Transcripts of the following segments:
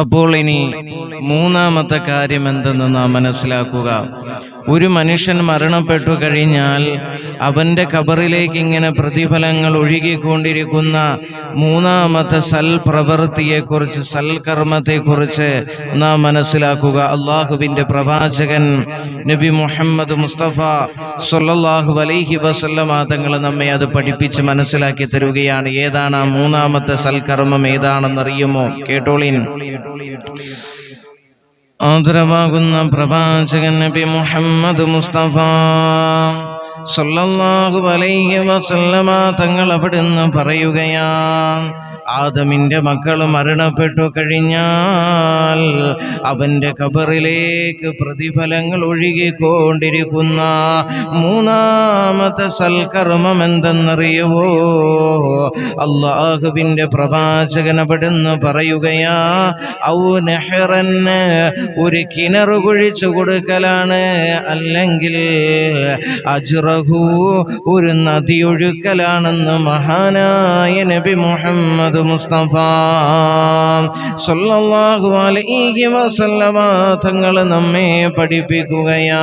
അപ്പോൾ ഇനി മൂന്നാമത്തെ കാര്യം എന്തെന്ന് നാം മനസ്സിലാക്കുക. ഒരു മനുഷ്യൻ മരണപ്പെട്ടു കഴിഞ്ഞാൽ അവന്റെ കബറിലേക്ക് ഇങ്ങനെ പ്രതിഫലങ്ങൾ ഒഴുകിക്കൊണ്ടിരിക്കുന്ന മൂന്നാമത്തെ സൽപ്രവൃത്തിയെക്കുറിച്ച് സൽകർമ്മത്തെക്കുറിച്ച് നാം മനസ്സിലാക്കുക. അള്ളാഹുവിന്റെ പ്രവാചകൻ നബി മുഹമ്മദ് മുസ്തഫ സൊല്ലാഹു അലൈഹി വസല്ലമ തങ്ങൾ നമ്മെ അത് പഠിപ്പിച്ച് മനസ്സിലാക്കി തരുകയാണ്. ഏതാണ് ആ മൂന്നാമത്തെ സൽക്കർമ്മം ഏതാണെന്നറിയുമോ? കേട്ടോളിൻ. ആദരവാകുന്ന പ്രവാചകൻ നബി മുഹമ്മദ് മുസ്തഫ. സല്ലല്ലാഹു അലൈഹി വസല്ലമ തങ്ങൾ അവിടുന്ന് പറയുകയാണ്. ആദമിന്റെ മക്കൾ മരണപ്പെട്ടു കഴിഞ്ഞാൽ അവന്റെ കബറിലേക്ക് പ്രതിഫലങ്ങൾ ഒഴുകിക്കൊണ്ടിരിക്കുന്ന മൂന്നാമത്തെ സൽക്കർമ്മം എന്തെന്നറിയുവോ? അള്ളാഹുവിന്റെ പ്രവാചകൻ പറയുകയാ ഔ നെഹ്റന് ഒരു കിണർ കുഴിച്ചു കൊടുക്കലാണ്. അല്ലെങ്കിൽ അജ്റഹു ഒരു നദിയൊഴുക്കലാണെന്ന് മഹാനായ നബി മുഹമ്മദ് മുസ്തഫ. സല്ലല്ലാഹു അലൈഹി വസല്ലമ തങ്ങൾ നമ്മെ പഠിപ്പിക്കുകയാ.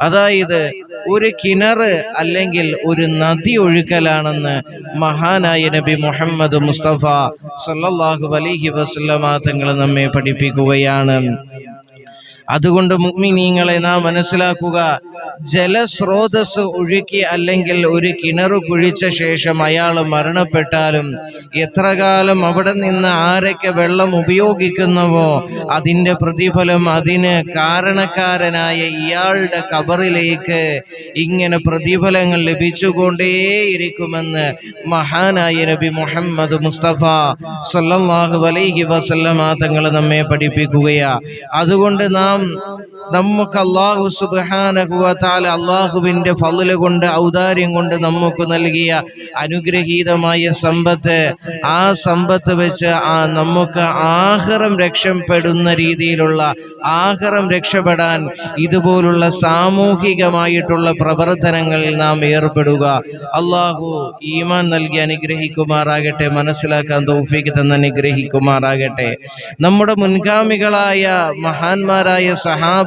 അതായത് ഒരു കിണറ് അല്ലെങ്കിൽ ഒരു നദി ഒഴുക്കലാണെന്ന് മഹാനായ നബി മുഹമ്മദ് മുസ്തഫ സല്ലല്ലാഹു അലൈഹി വസല്ലമ തങ്ങൾ നമ്മെ പഠിപ്പിക്കുകയാണ്. അതുകൊണ്ട് മുഗ്മിനീങ്ങളെ നാം മനസ്സിലാക്കുക. ജലസ്രോതസ് ഒഴുക്കി അല്ലെങ്കിൽ ഒരു കിണർ കുഴിച്ച ശേഷം അയാൾ മരണപ്പെട്ടാലും എത്ര കാലം അവിടെ നിന്ന് ആരൊക്കെ വെള്ളം ഉപയോഗിക്കുന്നുവോ അതിന്റെ പ്രതിഫലം അതിന് കാരണക്കാരനായ ഇയാളുടെ കബറിലേക്ക് ഇങ്ങനെ പ്രതിഫലങ്ങൾ ലഭിച്ചുകൊണ്ടേയിരിക്കുമെന്ന് മഹാനായ നബി മുഹമ്മദ് മുസ്തഫ സല്ലാഹു അലൈഹി വസല്ലമ തങ്ങൾ നമ്മെ പഠിപ്പിക്കുകയാണ് അതുകൊണ്ട് നാം um നമുക്ക് അള്ളാഹു സുബാനഹുവത്താല അള്ളാഹുവിന്റെ ഫലിൽ കൊണ്ട് ഔദാര്യം കൊണ്ട് നമുക്ക് നൽകിയ അനുഗ്രഹീതമായ സമ്പത്ത് ആ സമ്പത്ത് വെച്ച് ആ നമുക്ക് ആഹാരം രക്ഷപ്പെടുന്ന രീതിയിലുള്ള ആഹാരം രക്ഷപ്പെടാൻ ഇതുപോലുള്ള സാമൂഹികമായിട്ടുള്ള പ്രവർത്തനങ്ങളിൽ നാം ഏർപ്പെടുക. അള്ളാഹു ഈമാൻ നൽകി അനുഗ്രഹിക്കുമാറാകട്ടെ മനസ്സിലാക്കാൻ തൗഫീക്ക് തന്ന് അനുഗ്രഹിക്കുമാറാകട്ടെ. നമ്മുടെ മുൻഗാമികളായ മഹാന്മാരായ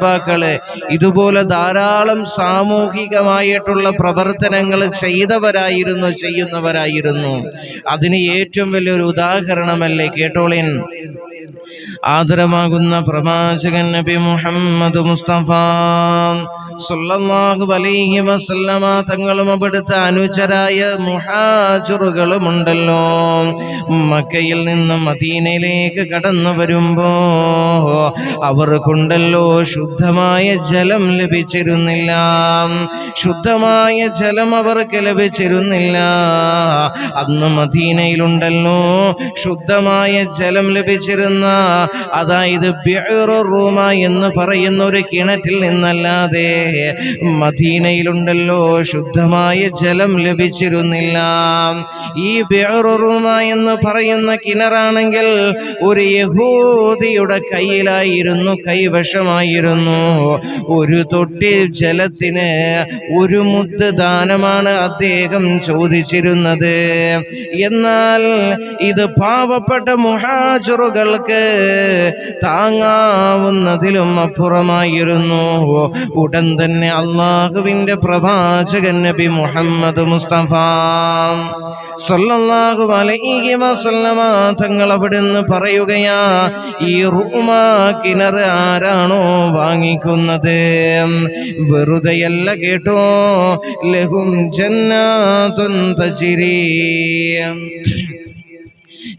സഹാബാക്കൾ ഇതുപോലെ ധാരാളം സാമൂഹികമായിട്ടുള്ള പ്രവർത്തനങ്ങൾ ചെയ്തവരായിരുന്നു ചെയ്യുന്നവരായിരുന്നു. അതിന് ഏറ്റവും വലിയൊരു ഉദാഹരണമല്ലേ കേട്ടോളിൻ? ആദരമാകുന്ന പ്രവാചകൻ നബി മുഹമ്മദ് മുസ്തഫ സുല്ലാഹു അലൈഹി വസല്ലമ. തങ്ങളും അവിടുത്തെ അനുചരായ മുഹാജിറുകളും ഉണ്ടല്ലോ മക്കയിൽ നിന്ന് മദീനയിലേക്ക് കടന്നു വരുമ്പോ അവർക്കുണ്ടല്ലോ ശുദ്ധമായ ജലം ലഭിച്ചിരുന്നില്ല. ശുദ്ധമായ ജലം അവർക്ക് ലഭിച്ചിരുന്നില്ല. അന്ന് മദീനയിലുണ്ടല്ലോ ശുദ്ധമായ ജലം ലഭിച്ചിരുന്ന അതായത് ബിഅ്റു റൂമ എന്ന് പറയുന്ന ഒരു കിണറ്റിൽ നിന്നല്ലാതെ മദീനയിലുണ്ടല്ലോ ശുദ്ധമായ ജലം ലഭിച്ചിരുന്നില്ല. ഈ ബിഅ്റു എന്ന് പറയുന്ന കിണറാണെങ്കിൽ ഒരു യഹൂദിയുടെ കയ്യിലായിരുന്നു കൈവശമായിരുന്നു. ഒരു തൊട്ടി ജലത്തിന് ഒരു മുത്ത് ദാനമാണ് അദ്ദേഹം ചോദിച്ചിരുന്നത്. എന്നാൽ ഇത് പാവപ്പെട്ട മുഹാജറുകൾക്ക് താങ്ങാവുന്നതിലും അപ്പുറമായിരുന്നു. ഉടൻ തന്നെ അള്ളാഹുവിന്റെ പ്രവാചകൻ നബി മുഹമ്മദ് മുസ്തഫ. സല്ലല്ലാഹു അലൈഹി വസല്ലമ തങ്ങൾ അവിടുന്ന് പറയുകയാ ഈ റൂമ കിണർ ആരാണോ വാങ്ങിക്കുന്നത്? വെറുതെയല്ല കേട്ടോ ലഹും ജന്നാതുൻ തജിരി.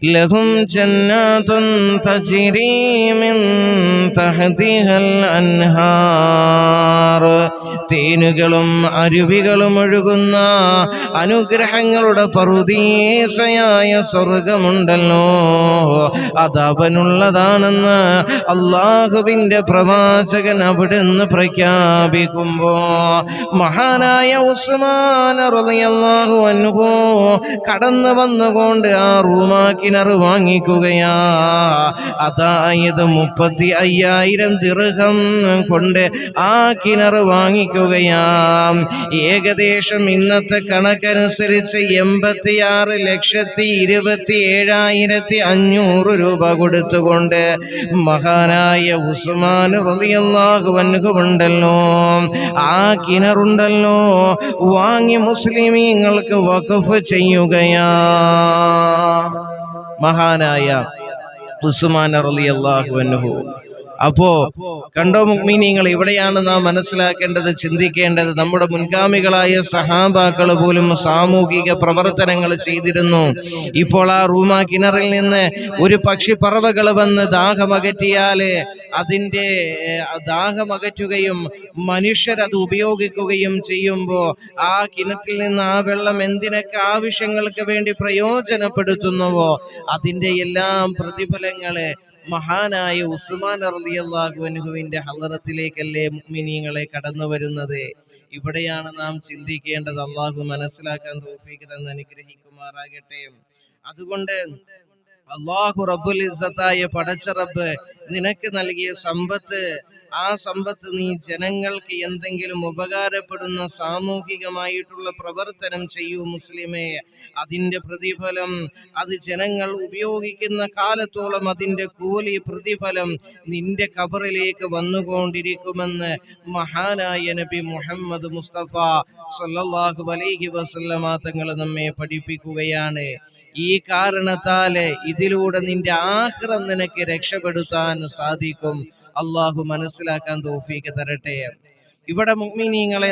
لهم جنات تجري من تحتها الأنهار. തേനുകളും അരുവികളും ഒഴുകുന്ന അനുഗ്രഹങ്ങളുടെ പറുദീസയായ സ്വർഗമുണ്ടല്ലോ. അതവനുള്ളതാണെന്ന് അള്ളാഹുവിന്റെ പ്രവാചകൻ അവിടുന്ന് പ്രഖ്യാപിക്കുമ്പോ മഹാനായ ഉസ്മാൻ അൻഹു കടന്നു വന്നുകൊണ്ട് ആ റൂമാ കിണർ വാങ്ങിക്കുകയാ. അതായത് മുപ്പത്തി അയ്യായിരം ദിർഹം കൊണ്ട് ആ കിണർ വാങ്ങിക്കുകയാം ഏകദേശം ഇന്നത്തെ കണക്കനുസരിച്ച് എൺപത്തിയാറ് ലക്ഷത്തി ഇരുപത്തി ഏഴായിരത്തി അഞ്ഞൂറ് രൂപ കൊടുത്തുകൊണ്ട് മഹാനായ ഉസ്മാൻ ഉണ്ടല്ലോ. ആ കിണറുണ്ടല്ലോ. വാങ്ങി മുസ്ലിമീങ്ങൾക്ക് വഖഫ് ചെയ്യുകയാ. മഹാനായ ഉസ്മാൻ റളിയല്ലാഹു അൻഹു. അപ്പോ കണ്ടോ മുഗ്മിനീങ്ങൾ ഇവിടെയാണ് നാം മനസ്സിലാക്കേണ്ടത് ചിന്തിക്കേണ്ടത്. നമ്മുടെ മുൻഗാമികളായ സഹാബാക്കൾ പോലും സാമൂഹിക പ്രവർത്തനങ്ങൾ ചെയ്തിരുന്നു. ഇപ്പോൾ ആ റൂമ കിണറിൽ നിന്ന് ഒരു പക്ഷി പറവകൾ വന്ന് ദാഹമകറ്റിയാൽ അതിന്റെ ദാഹമകറ്റുകയും മനുഷ്യരത് ഉപയോഗിക്കുകയും ചെയ്യുമ്പോൾ ആ കിണറ്റിൽ നിന്ന് ആ വെള്ളം എന്തിനൊക്കെ ആവശ്യങ്ങൾക്ക് വേണ്ടി പ്രയോജനപ്പെടുത്തുന്നുവോ അതിന്റെ എല്ലാം പ്രതിഫലങ്ങൾ മഹാനായ ഉസ്മാൻ അറിയാഹുവിന്റെ ഹലറത്തിലേക്കല്ലേ മുഅ്മിനീങ്ങളെ കടന്നു വരുന്നത് ഇവിടെയാണ് നാം ചിന്തിക്കേണ്ടത്. അള്ളാഹു മനസ്സിലാക്കാൻ തൗഫീഖ് തന്ന് അനുഗ്രഹിക്കുമാറാകട്ടെ. അതുകൊണ്ട് അള്ളാഹു റബ്ബുൽ ഇസത്തായ പടച്ച റബ്ബ് നിനക്ക് നൽകിയ സമ്പത്ത് ആ സമ്പത്ത് നീ ജനങ്ങൾക്ക് എന്തെങ്കിലും ഉപകാരപ്പെടുന്ന സാമൂഹികമായിട്ടുള്ള പ്രവർത്തനം ചെയ്യൂ മുസ്ലിമേ. അതിന്റെ പ്രതിഫലം അത് ജനങ്ങൾ ഉപയോഗിക്കുന്ന കാലത്തോളം അതിന്റെ കൂലി പ്രതിഫലം നിന്റെ കബറിലേക്ക് വന്നുകൊണ്ടിരിക്കുമെന്ന് മഹാനായ നബി മുഹമ്മദ് മുസ്തഫ സല്ലാഹു അലൈഹി വസല്ലമ തങ്ങൾ നമ്മെ പഠിപ്പിക്കുകയാണ്. ഈ കാരണത്താൽ ഇതിലൂടെ നിന്റെ ആഹ്റം നിനക്ക് രക്ഷപ്പെടുത്താൻ സാധിക്കും അള്ളാഹു മനസ്സിലാക്കാൻ തോഫീക്ക് തരട്ടെ. ഇവിടെ മുഅ്മിനീങ്ങളെ